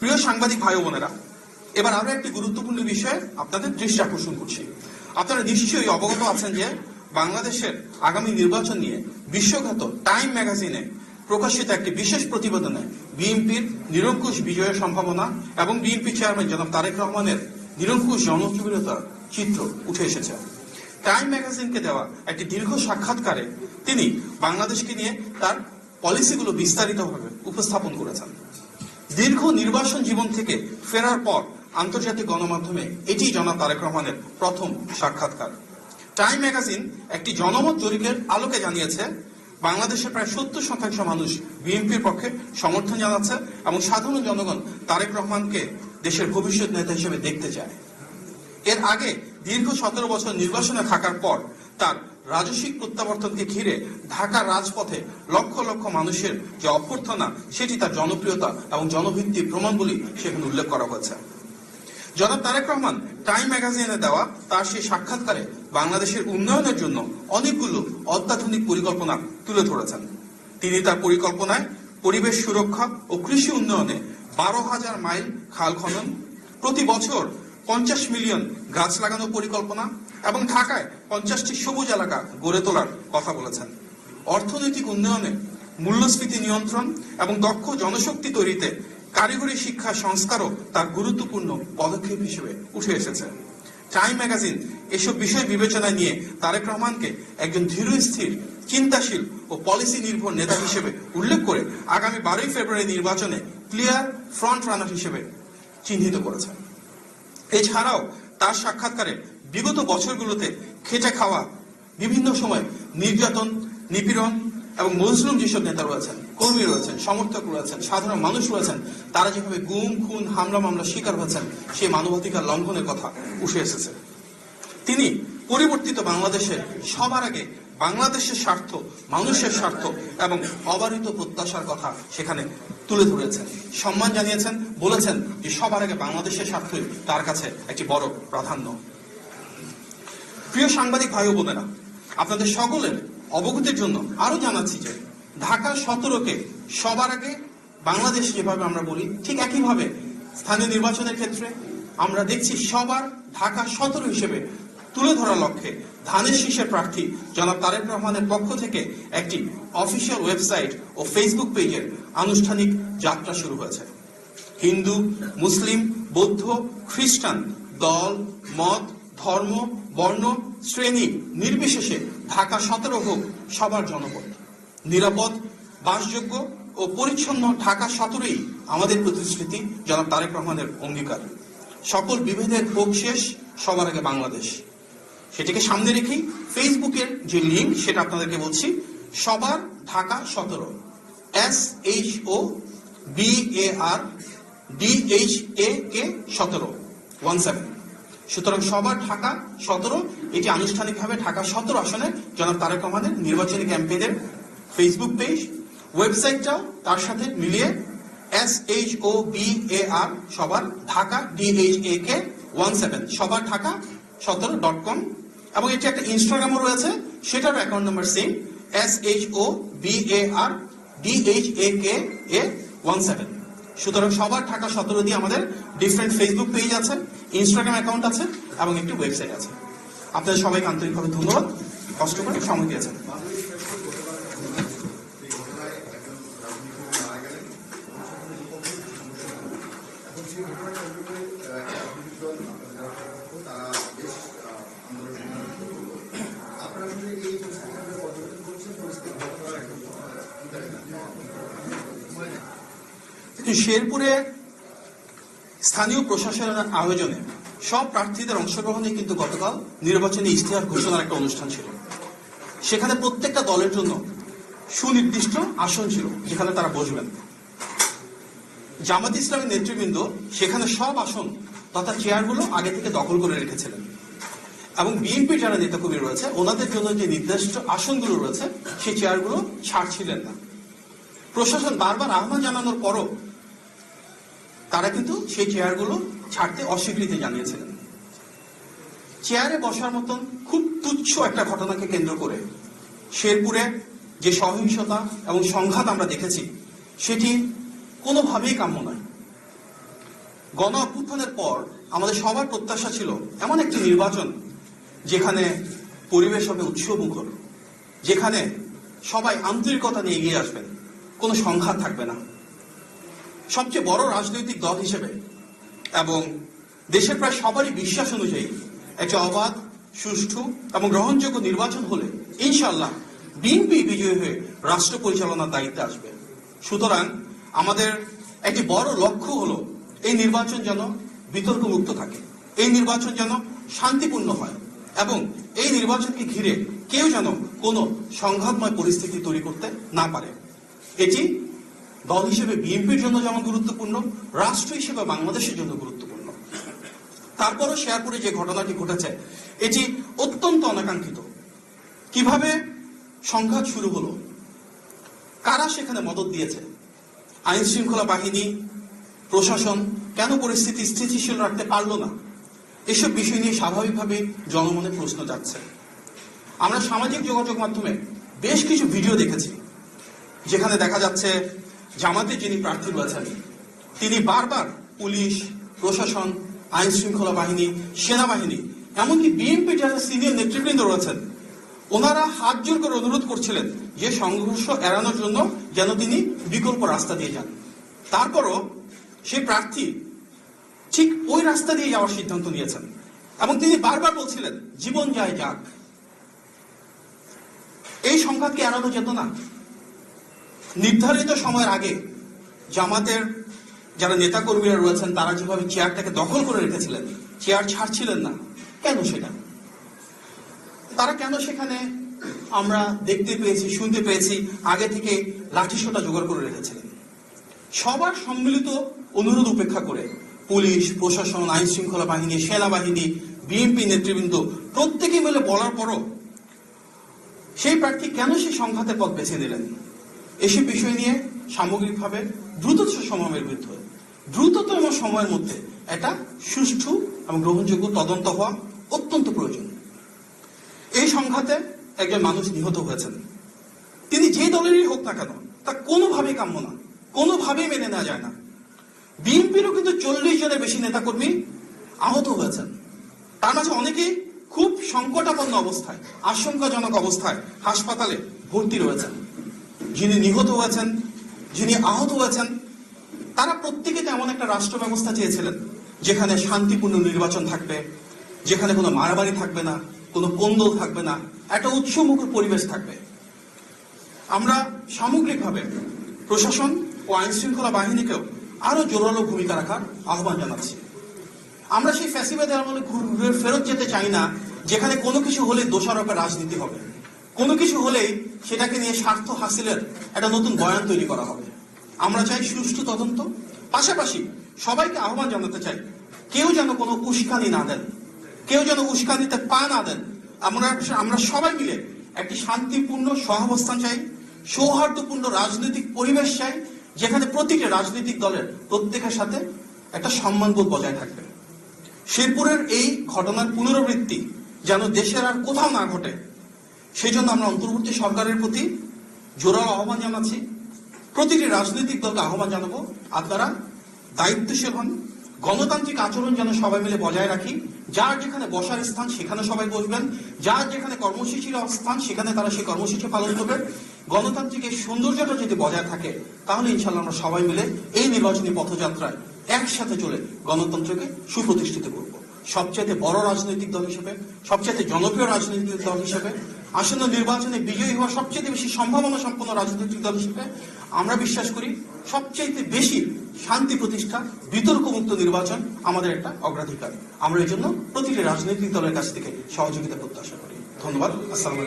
প্রিয় সাংবাদিক ভাই বোনেরা, এবার আমরা একটি গুরুত্বপূর্ণ বিষয়ে আপনাদের দৃষ্টি আকর্ষণ করছি। আপনারা নিশ্চয়ই অবগত আছেন যে বাংলাদেশের আগামী নির্বাচন নিয়ে বিশ্বখ্যাত টাইম ম্যাগাজিনে প্রকাশিত একটি বিশেষ প্রতিবেদনে বিএনপির নিরঙ্কুশ বিজয়ের সম্ভাবনা এবং বিএনপি চেয়ারম্যান জনাব তারেক রহমানের নিরঙ্কুশ জনপ্রিয়তার চিত্র উঠে এসেছে। টাইম ম্যাগাজিনকে দেওয়া একটি দীর্ঘ সাক্ষাৎকারে তিনি বাংলাদেশকে নিয়ে তার পলিসিগুলো বিস্তারিতভাবে উপস্থাপন করেছেন। দীর্ঘ নির্বাসন জীবন থেকে ফেরার পর আন্তর্জাতিক গণমাধ্যমে এটি জনাব তারেক রহমানের প্রথম সাক্ষাৎকার। টাইম ম্যাগাজিন একটি জনমত জরিপের আলোকে জানিয়েছে, বাংলাদেশের প্রায় সত্তর শতাংশ মানুষ বিএনপির পক্ষে সমর্থন জানাচ্ছে এবং সাধারণ জনগণ তারেক রহমানকে দেশের ভবিষ্যৎ নেতা হিসেবে দেখতে চায়। এর আগে দীর্ঘ সতেরো বছর নির্বাসনে থাকার পর তার রাজস্বিক প্রত্যাবর্তনকে ঘিরে ঢাকার রাজপথে লক্ষ লক্ষ মানুষের যে অভ্যর্থনা, সেটি তার জনপ্রিয়তা এবং জনভিত্তির প্রমাণ বলে সেখানে উল্লেখ করা হয়েছে। জনাব তারেক রহমান, টাইম ম্যাগাজিনে দেওয়া তার সেই সাক্ষাৎকারে বাংলাদেশের উন্নয়নের জন্য অনেকগুলো অত্যাধুনিক পরিকল্পনা তুলে ধরেছেন। তিনি তার পরিকল্পনায় পরিবেশ সুরক্ষা ও কৃষি উন্নয়নে বারো হাজার মাইল খাল খনন, প্রতি বছর পঞ্চাশ মিলিয়ন গাছ লাগানোর পরিকল্পনা এবং ঢাকায় পঞ্চাশটি সবুজ এলাকা গড়ে তোলার কথা বলেছেন। অর্থনৈতিক উন্নয়নে মূল্যস্ফীতি নিয়ন্ত্রণ এবং দক্ষ জনশক্তি তৈরিতে কারিগরি শিক্ষা সংস্কারও তার গুরুত্বপূর্ণ পদক্ষেপ হিসেবে উঠে এসেছে। টাইম ম্যাগাজিন এসব বিষয় বিবেচনায় নিয়ে তারেক রহমানকে একজন ধীরস্থির চিন্তাশীল ও পলিসি নির্ভর নেতা হিসেবে উল্লেখ করে আগামী বারোই ফেব্রুয়ারি নির্বাচনে ক্লিয়ার ফ্রন্ট রানার হিসেবে চিহ্নিত করেছেন। এছাড়াও তার সাক্ষাৎকারে বিগত বছরগুলোতে খেটে খাওয়া বিভিন্ন সময় নির্যাতন, নিপীড়ন এবং মজলুম যেসব নেতা রয়েছেন, কর্মী রয়েছেন, সমর্থক রয়েছেন, সাধারণ মানুষ রয়েছেন, তারা যেভাবে গুম, খুন, হামলা মামলা শিকার হয়েছেন, সেই মানবাধিকার লঙ্ঘনের কথা উঠে এসেছে। তিনি পরিবর্তিত বাংলাদেশে সবার আগে বাংলাদেশের স্বার্থ, মানুষের স্বার্থ এবং অবারিত প্রত্যাশার কথা সেখানে তুলে ধরেছেন। সম্মান জানিয়েছেন, বলেছেন যে সবার আগে বাংলাদেশের স্বার্থই তার কাছে একটি বড় প্রাধান্য। প্রিয় সাংবাদিক ভাই বোনেরা, আপনাদের সকলের অবগতির জন্য আরও জানাচ্ছি যে ঢাকা সতেরোকে সবার আগে বাংলাদেশ যেভাবে আমরা বলি, ঠিক একইভাবে স্থানীয় নির্বাচনের ক্ষেত্রে আমরা দেখছি সবার ঢাকা সতেরো হিসেবে তুলে ধরার লক্ষ্যে ধানের শীষের প্রার্থী জনাব তারেক রহমানের পক্ষ থেকে একটি অফিসিয়াল ওয়েবসাইট ও ফেসবুক পেজের আনুষ্ঠানিক যাত্রা শুরু হয়েছে। হিন্দু, মুসলিম, বৌদ্ধ, খ্রিস্টান, দল, মত, ধর্ম, বর্ণ, শ্রেণি নির্বিশেষে ঢাকা সতেরো হোক সবার জনপদ নিরাপদ, বাসযোগ্য ও পরিচ্ছন্ন ঢাকা সতেরোই আমাদের প্রতিশ্রুতি জনাব তারেক রহমানের অঙ্গীকার। সকল বিভেদের হোক শেষ, সবার আগে বাংলাদেশ। সেটাকে সামনে রেখেই ফেসবুকের যে লিঙ্ক সেটা আপনাদেরকে বলছি, সবার ঢাকা সতেরো। S H O B A R D H A K সতেরো ওয়ান সেভেন সুতরাং সবার ঢাকা সতেরো, এটি আনুষ্ঠানিকভাবে ঢাকা সতেরো আসনে জনাব তারেক রহমানের নির্বাচনী ক্যাম্পেইনের ফেসবুক পেজ ওয়েবসাইটটাও তার সাথে মিলিয়ে S H O B A R সবার Dhaka D H A K one seven সবার ঢাকা সতেরো ডট কম এবং এটি একটা ইনস্টাগ্রামও রয়েছে, সেটার account number same S H O B A R D H A K A one seven সুতরাং সবার ঢাকা সতেরো দিয়ে আমাদের ডিফারেন্ট ফেসবুক পেজ আছে ইনস্টাগ্রাম অ্যাকাউন্ট আছে এবং একটি ওয়েবসাইট আছে। আপনাদের সবাইকে আন্তরিকভাবে ধন্যবাদ। কষ্ট করে সময় দিয়েছেন এখন সেই ঘটনাটা ঘটে বিদ্যুৎ তারা বেশ আন্দোলন সংগ্রাম শুরু করল। আপনারা আসলে এই পরিস্থিতিটা পর্যবেক্ষণ করছেন পরিস্থিতি ঘটনার একদম কিন্তু শেরপুরে স্থানীয় প্রশাসনের আয়োজনে সব প্রার্থীদের অংশগ্রহণে কিন্তু গতকাল নির্বাচনী ইশতেহার ঘোষণার একটা অনুষ্ঠান ছিল। সেখানে প্রত্যেকটা দলের জন্য সুনির্দিষ্ট আসন ছিল, যেখানে তারা বসবেন। জামাত ইসলামের নেতৃবৃন্দ সেখানে সব আসন তথা চেয়ারগুলো আগে থেকে দখল করে রেখেছিলেন। এবং বিএনপি যারা নেতাকর্মী রয়েছে, ওনাদের জন্য যে নির্দিষ্ট আসনগুলো রয়েছে, সেই চেয়ারগুলো ছাড়ছিলেন না। প্রশাসন বারবার আহ্বান জানানোর পরও তারা কিন্তু সেই চেয়ারগুলো ছাড়তে অস্বীকৃতি জানিয়েছিলেন। চেয়ারে বসার মতন খুব তুচ্ছ একটা ঘটনাকে কেন্দ্র করে শেরপুরে যে সহিংসতা এবং সংঘাত আমরা দেখেছি, সেটি কোনোভাবেই কাম্য নয়। গণ অভ্যুত্থানের পর আমাদের সবার প্রত্যাশা ছিল এমন একটি নির্বাচন যেখানে পরিবেশ হবে উৎসবমুখর, যেখানে সবাই আন্তরিকতা নিয়ে এগিয়ে আসবেন, কোনো সংঘাত থাকবে না। সবচেয়ে বড় রাজনৈতিক দল হিসেবে। এবং দেশের প্রায় সবারই বিশ্বাস অনুযায়ী একটি অবাধ, সুষ্ঠু এবং গ্রহণযোগ্য নির্বাচন হলে ইনশাল্লাহ বিএনপি বিজয়ী হয়ে রাষ্ট্র পরিচালনার দায়িত্বে আসবে। সুতরাং আমাদের একটি বড় লক্ষ্য হলো এই নির্বাচন যেন বিতর্কমুক্ত থাকে। এই নির্বাচন যেন শান্তিপূর্ণ হয় এবং এই নির্বাচনকে ঘিরে কেউ যেন কোনো সংঘাতময় পরিস্থিতি তৈরি করতে না পারে। এটি দল হিসেবে বিএনপির জন্য যেমন গুরুত্বপূর্ণ, রাষ্ট্র হিসেবে বাংলাদেশের জন্য গুরুত্বপূর্ণ। তারপরও শেয়ারপুরে যে ঘটনাটি ঘটেছে, এটি অত্যন্ত অনাকাঙ্ক্ষিত। কীভাবে সংঘাত শুরু হলো? কারা সেখানে মদত দিয়েছে? আইন শৃঙ্খলা বাহিনী, প্রশাসন কেন পরিস্থিতি স্থিতিশীল রাখতে পারল না? এসব বিষয় নিয়ে স্বাভাবিকভাবে জনমনে প্রশ্ন যাচ্ছে আমরা সামাজিক যোগাযোগ মাধ্যমে বেশ কিছু ভিডিও দেখেছি, যেখানে দেখা যাচ্ছে জামাতে যিনি প্রার্থী রয়েছেন, তিনি বারবার পুলিশ, প্রশাসন আইন শৃঙ্খলা বাহিনী, সেনাবাহিনী, এমনকি বিএনপি যারা সিনিয়র নেতৃবৃন্দ রয়েছেন, ওনারা হাত জোর করে অনুরোধ করছিলেন যে সংঘর্ষ এড়ানোর জন্য যেন তিনি বিকল্প রাস্তা দিয়ে যান। তারপরও সেই প্রার্থী ঠিক ওই রাস্তা দিয়ে যাওয়ার সিদ্ধান্ত নিয়েছেন এবং তিনি বারবার বলছিলেন, জীবন যায় যাক। এই সংঘাতকে এড়ানো যেত না। নির্ধারিত সময়ের আগে জামাতের যারা নেতাকর্মীরা রয়েছেন, তারা যেভাবে চেয়ারটাকে দখল করে রেখেছিলেন, চেয়ার ছাড়ছিলেন না, কেন সেটা? তারা কেন সেখানে আমরা দেখতে পেয়েছি, শুনতে পেয়েছি, আগে থেকে লাঠিসোটা জোগাড় করে রেখেছিলেন? সবার সম্মিলিত অনুরোধ উপেক্ষা করে পুলিশ, প্রশাসন, আইন শৃঙ্খলা বাহিনী, সেনাবাহিনী বিএনপি নেতৃবৃন্দ, প্রত্যেকে মিলে বলার পরও সেই প্রার্থী কেন সেই সংঘাতের পথ বেছে নিলেন? এসব বিষয় নিয়ে সামগ্রিকভাবে দ্রুততর সময়ের বিরুদ্ধে দ্রুততম সময়ের মধ্যে এটা সুষ্ঠু এবং গ্রহণযোগ্য তদন্ত হওয়া অত্যন্ত প্রয়োজন। এই সংঘাতে একজন মানুষ নিহত হয়েছেন। তিনি যে দলেরই হোক না কেন, তা কোনোভাবেই কাম্য না, কোনোভাবেই মেনে নেওয়া যায় না। বিএনপিরও কিন্তু চল্লিশ জনের বেশি নেতাকর্মী আহত হয়েছেন। তার মাঝে অনেকেই খুব সংকটাপন্ন অবস্থায়, আশঙ্কাজনক অবস্থায় হাসপাতালে ভর্তি রয়েছেন। যিনি নিহত হয়েছেন যিনি আহত হয়েছেন তারা প্রত্যেকে এমন একটা রাষ্ট্র ব্যবস্থা চেয়েছিলেন, যেখানে শান্তিপূর্ণ নির্বাচন থাকবে, যেখানে কোনো মারামারি থাকবে না, কোনো কোন্দল থাকবে না, একটা উৎসমুখর পরিবেশ থাকবে। আমরা সামগ্রিকভাবে প্রশাসন ও আইন শৃঙ্খলা বাহিনীকেও আরও জোরালো ভূমিকা রাখার আহ্বান জানাচ্ছি। আমরা সেই ফ্যাসিবাদের আমলে ঘুরে ফেরত যেতে চাই না, যেখানে কোনো কিছু হলে দোষারোপের রাজনীতি হবে। কোনো কিছু হলেই সেটাকে নিয়ে স্বার্থ হাসিলের একটা নতুন বয়ান তৈরি করা হবে। আমরা চাই সুষ্ঠু তদন্ত। পাশাপাশি সবাইকে আহ্বান জানাতে চাই, কেউ যেন কোনো উস্কানি না দেন, কেউ যেন উস্কানিতে পা না দেন। আমরা আমরা সবাই মিলে একটি শান্তিপূর্ণ সহাবস্থান চাই, সৌহার্দ্যপূর্ণ রাজনৈতিক পরিবেশ চাই, যেখানে প্রতিটি রাজনৈতিক দলের প্রত্যেকের সাথে একটা সম্মানবোধ বজায় থাকবে। শেরপুরের এই ঘটনার পুনরাবৃত্তি যেন দেশের আর কোথাও না ঘটে সেই জন্য আমরা অন্তর্বর্তী সরকারের প্রতি জোরালো আহ্বান জানাচ্ছি। প্রতিটি রাজনৈতিক দলকে আহ্বান জানাব। আপনারা দায়িত্বশীল হন। গণতান্ত্রিক আচরণ যেন সবাই মিলে বজায় রাখি। যার যেখানে বসার স্থান, সেখানে সবাই বসবেন। যার যেখানে কর্মসূচির স্থান সেখানে তারা সেই কর্মসূচি পালন করবে। গণতান্ত্রিক এই সৌন্দর্যটা যদি বজায় থাকে, তাহলে ইনশাল্লাহ আমরা সবাই মিলে এই নির্বাচনী পথযাত্রায় একসাথে চলে গণতন্ত্রকে সুপ্রতিষ্ঠিত করব। সবচেয়ে বড় রাজনৈতিক দল হিসেবে সবচেয়ে জনপ্রিয় রাজনৈতিক দল হিসেবে আসন্ন নির্বাচনে বিজয়ী হওয়ার সবচেয়ে বেশি সম্ভাবনা সম্পন্ন রাজনৈতিক দল হিসেবে আমরা বিশ্বাস করি সবচেয়ে বেশি শান্তি প্রতিষ্ঠা, বিতর্কমুক্ত নির্বাচন আমাদের একটা অগ্রাধিকার। আমরা এই জন্য প্রতিটি রাজনৈতিক দলের কাছ থেকে সহযোগিতা প্রত্যাশা করি। ধন্যবাদ। আসসালাম